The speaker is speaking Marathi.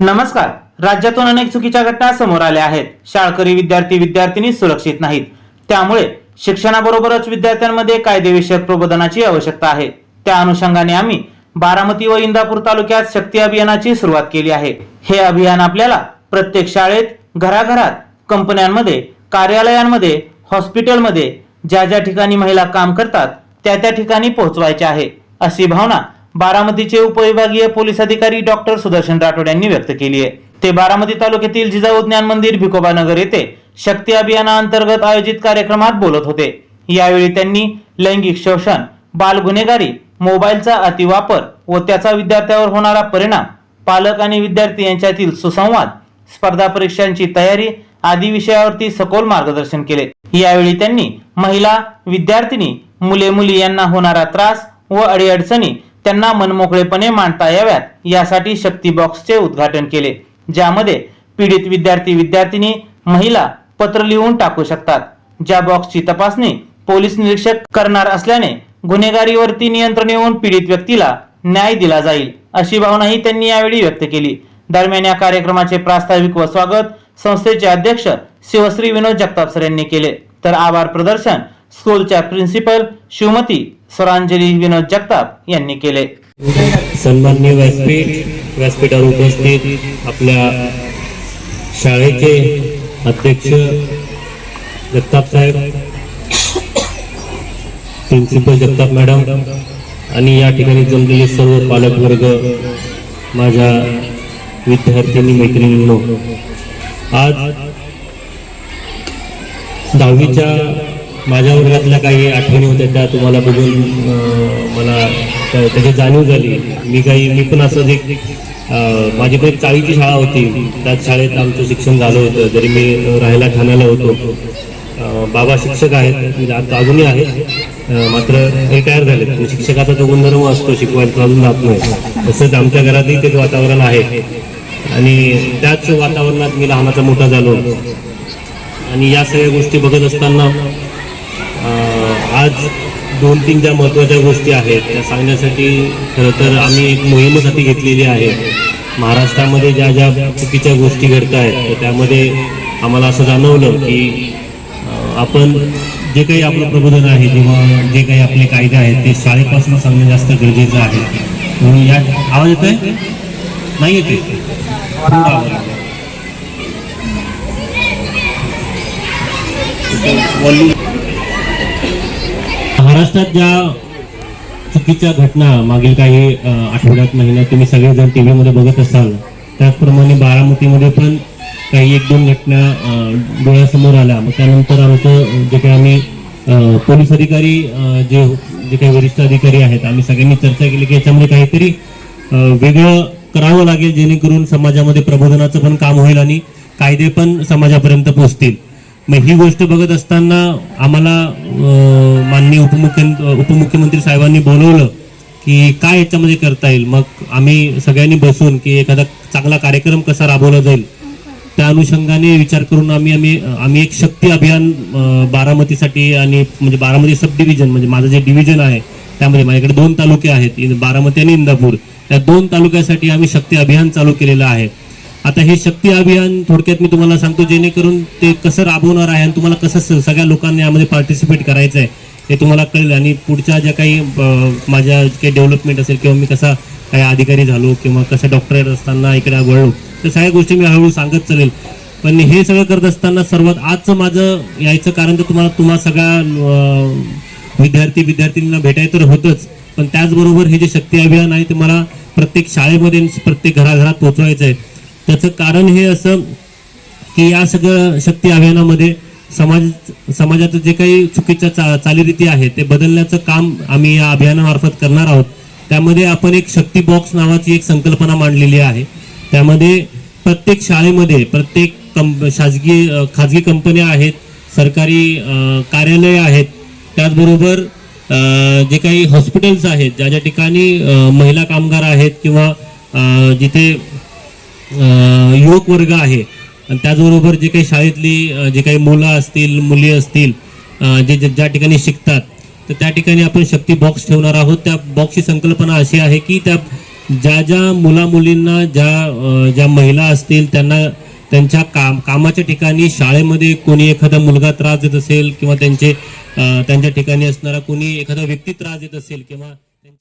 नमस्कार. राज्यातून अनेक चुकीच्या घटना समोर आल्या आहेत. शाळकरी विद्यार्थी विद्यार्थिनी सुरक्षित नाहीत. त्यामुळे शिक्षणाबरोबरच विद्यार्थ्यांमध्ये कायदेविषयक प्रबोधनाची आवश्यकता आहे. त्या अनुषंगाने आम्ही बारामती व इंदापूर तालुक्यात शक्ती अभियानाची सुरुवात केली आहे. हे अभियान आपल्याला प्रत्येक शाळेत घराघरात कंपन्यांमध्ये कार्यालयांमध्ये हॉस्पिटलमध्ये ज्या ज्या ठिकाणी महिला काम करतात त्या त्या ठिकाणी पोहोचवायचे आहे. अशी भावना बारामतीचे उपविभागीय पोलीस अधिकारी डॉक्टर सुदर्शन राठोड यांनी व्यक्त केली आहे. ते बारामती तालुक्यातील जिजाऊ ज्ञान मंदिर भिकोबा नगर येथे शक्ती अभियानाअंतर्गत आयोजित कार्यक्रमात बोलत होते. यावेळी त्यांनी लैंगिक शोषण बाल गुन्हेगारी मोबाईलचा अतिवापर व त्याचा विद्यार्थ्यावर होणारा परिणाम पालक आणि विद्यार्थी यांच्यातील सुसंवाद स्पर्धा परीक्षांची तयारी आदी विषयावरती सखोल मार्गदर्शन केले. यावेळी त्यांनी महिला विद्यार्थिनी मुले मुली यांना होणारा त्रास व अडीअडचणी त्यांना मनमोकळेपणे मांडता याव्यात. यासाठी शक्ती बॉक्सचे उद्घाटन केले ज्यामध्ये पीडित विद्यार्थी विद्यार्थिनी महिला पत्र लिहून टाकू शकतात. ज्या बॉक्सची तपासणी पोलीस निरीक्षक करणार असल्याने गुन्हेगारीवरती नियंत्रण येऊन पीडित व्यक्तीला न्याय दिला जाईल अशी भावनाही त्यांनी यावेळी व्यक्त केली. दरम्यान या कार्यक्रमाचे प्रास्ताविक व स्वागत संस्थेचे अध्यक्ष शिवश्री विनोद जगताप सर यांनी केले. तर आभार प्रदर्शन स्कूलच्या प्रिन्सिपल शिवमती स्वरांजली विनोद जगताप यांनी केले. सन्माननीय व्यासपीठ व्यासपीठावर उपस्थित आपल्या शाळेचे अध्यक्ष जगताप साहेब प्रिन्सिपल जगताप मॅडम आणि या ठिकाणी जमलेले सर्व पालकवर्ग माझ्या विद्यार्थ्यांनी मैत्रिणींनो आज दहावीच्या माझ्या वर्गातल्या काही आठवणी होत्या त्या तुम्हाला बघून मला त्याची जाणीव झाली. मी काही मी पण असंच एक माझी पण एक चाळीची शाळा होती. त्याच शाळेत आमचं शिक्षण झालं होतं. जरी मी राहायला ठाण्याला होतो. बाबा शिक्षक आहेत. म्हणजे आता अजूनही आहेत. मात्र रिटायर झालेत. आणि शिक्षकाचा तो गुणधर्म असतो शिकवायला तो अजून जात नाही. तसंच आमच्या घरातही तेच वातावरण आहे. आणि त्याच वातावरणात मी लहानाचा मोठा झालो. आणि या सगळ्या गोष्टी बघत असताना आज दोन तीन ज्या महत्त्वाच्या गोष्टी आहेत त्या सांगण्यासाठी खरं तर आम्ही एक मोहीमच हाती घेतलेली आहे. महाराष्ट्रामध्ये ज्या ज्या चुकीच्या गोष्टी घडत आहेत तर त्यामध्ये आम्हाला असं जाणवलं की आपण जे काही आपलं प्रबोधन आहे किंवा जे काही आपले कायदे आहेत ते शाळेपासून सांगणं जास्त गरजेचं आहे. म्हणून या आवाज येतोय? नाही येते आवाज आहे. वॉल्यूम महाराष्ट्रात ज्या चुकीच्या घटना मागील काही आठवड्यात महिन्यात तुम्ही सगळेजण टी व्हीमध्ये बघत असाल त्याचप्रमाणे बारामतीमध्ये पण काही एक दोन घटना डोळ्यासमोर आल्या. मग त्यानंतर आमचं जे काही आम्ही पोलीस अधिकारी जे जे काही वरिष्ठ अधिकारी आहेत आम्ही सगळ्यांनी चर्चा केली की याच्यामध्ये काहीतरी वेगळं करावं लागेल जेणेकरून समाजामध्ये प्रबोधनाचं पण काम होईल आणि कायदे पण समाजापर्यंत पोहोचतील मग ही गोष्ट बघत असताना आम्हाला माननीय उपमुख्य उपमुख्यमंत्री साहेबांनी बोलवलं की काय याच्यामध्ये करता येईल? मग आम्ही सगळ्यांनी बसून की एखादा चांगला कार्यक्रम कसा राबवला जाईल? त्या अनुषंगाने विचार करून आम्ही आम्ही आम्ही एक शक्ती अभियान बारामतीसाठी आणि म्हणजे बारामती सब डिव्हिजन म्हणजे माझं जे डिव्हिजन आहे त्यामध्ये माझ्याकडे दोन तालुके आहेत बारामती आणि इंदापूर. त्या दोन तालुक्यासाठी आम्ही शक्ती अभियान चालू केलेलं आहे. आता हे शक्ती अभियान थोडक्यात मी तुम्हाला सांगतो जेणेकरून ते कसं राबवणार आहे आणि तुम्हाला कसं स- सगळ्या लोकांनी यामध्ये पार्टिसिपेट करायचं आहे हे तुम्हाला कळेल. आणि पुढच्या ज्या काही माझ्या काही डेव्हलपमेंट असेल किंवा मी कसा काही अधिकारी झालो किंवा कसं डॉक्टरेट असताना इकडे वळलो त्या सगळ्या गोष्टी मी हळूहळू सांगत चालेल. पण हे सगळं करत असताना सर्वात आजचं माझं यायचं कारण तर तुम्हाला तुम्हा सगळ्या विद्यार्थी विद्यार्थिनींना भेटायचं तर होतंच पण त्याचबरोबर हे जे शक्ती अभियान आहे ते मला प्रत्येक शाळेमध्ये प्रत्येक घराघरात पोहोचवायचं आहे त्याचं कारण हे असं की या सगळं शक्ती अभियानामध्ये समाज समाजाचं जे काही चुकीच्या चा चालीरीती आहेत ते बदलण्याचं काम आम्ही या अभियानामार्फत करणार आहोत. त्यामध्ये आपण एक शक्ती बॉक्स नावाची एक संकल्पना मांडलेली आहे. त्यामध्ये प्रत्येक शाळेमध्ये प्रत्येक कंप शासकीय खाजगी कंपन्या आहेत सरकारी कार्यालय आहेत. त्याचबरोबर जे काही हॉस्पिटल्स आहेत ज्या ज्या ठिकाणी महिला कामगार आहेत किंवा जिथे युवक वर्ग आहे. आणि त्याचबरोबर जे काही शाळेतली जे काही मुलं असतील मुली असतील जे ज्या ठिकाणी शिकतात तर त्या ठिकाणी आपण शक्ती बॉक्स ठेवणार आहोत. त्या बॉक्सची संकल्पना अशी आहे की त्या ज्या ज्या मुला मुलींना ज्या ज्या महिला असतील त्यांना त्यांच्या काम कामाच्या ठिकाणी शाळेमध्ये कोणी एखादा मुलगा त्रास देत असेल किंवा त्यांचे त्यांच्या ठिकाणी असणारा कोणी एखादा व्यक्ती त्रास देत असेल किंवा